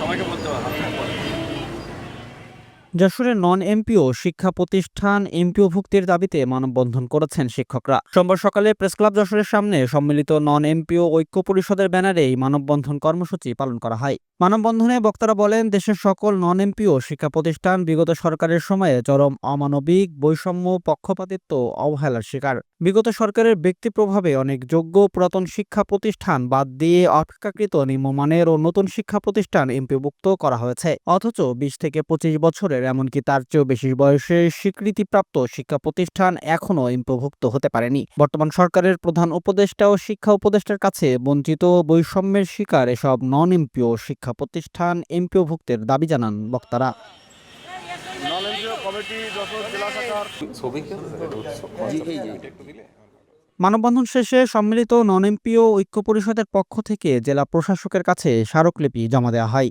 সবাইকে বলতে হবে যশোরের নন এমপিও শিক্ষা প্রতিষ্ঠান এমপিও ভুক্তির দাবিতে মানববন্ধন করেছেন শিক্ষকরা। সোমবার সকালে প্রেসক্লাব যশোরের সামনে সম্মিলিত নন এমপিও ঐক্য পরিষদের ব্যানারে এই মানববন্ধন কর্মসূচি পালন করা হয়। মানববন্ধনে বক্তারা বলেন, দেশের সকল নন এমপিও শিক্ষা প্রতিষ্ঠান বিগত সরকারের সময়ে চরম অমানবিক, বৈষম্য, পক্ষপাতিত্ব, অবহেলার শিকার। বিগত সরকারের ব্যক্তি প্রভাবে অনেক যোগ্য পুরাতন শিক্ষা প্রতিষ্ঠান বাদ দিয়ে অপেক্ষাকৃত নিম্নমানের ও নতুন শিক্ষা প্রতিষ্ঠান এমপিভুক্ত করা হয়েছে। অথচ বিশ থেকে পঁচিশ বছরের এমনকি তার চেয়েও বেশি বয়সের স্বীকৃতিপ্রাপ্ত শিক্ষা প্রতিষ্ঠান এখনও এমপিভুক্ত হতে পারেনি। বর্তমান সরকারের প্রধান উপদেষ্টা ও শিক্ষা উপদেষ্টার কাছে বঞ্চিত বৈষম্যের শিকার এসব নন এমপিও শিক্ষা প্রতিষ্ঠান এমপিওভুক্তের দাবি জানান বক্তারা। মানববন্ধন শেষে সম্মিলিত নন এমপিও ঐক্য পরিষদের পক্ষ থেকে জেলা প্রশাসকের কাছে স্মারকলিপি জমা দেওয়া হয়।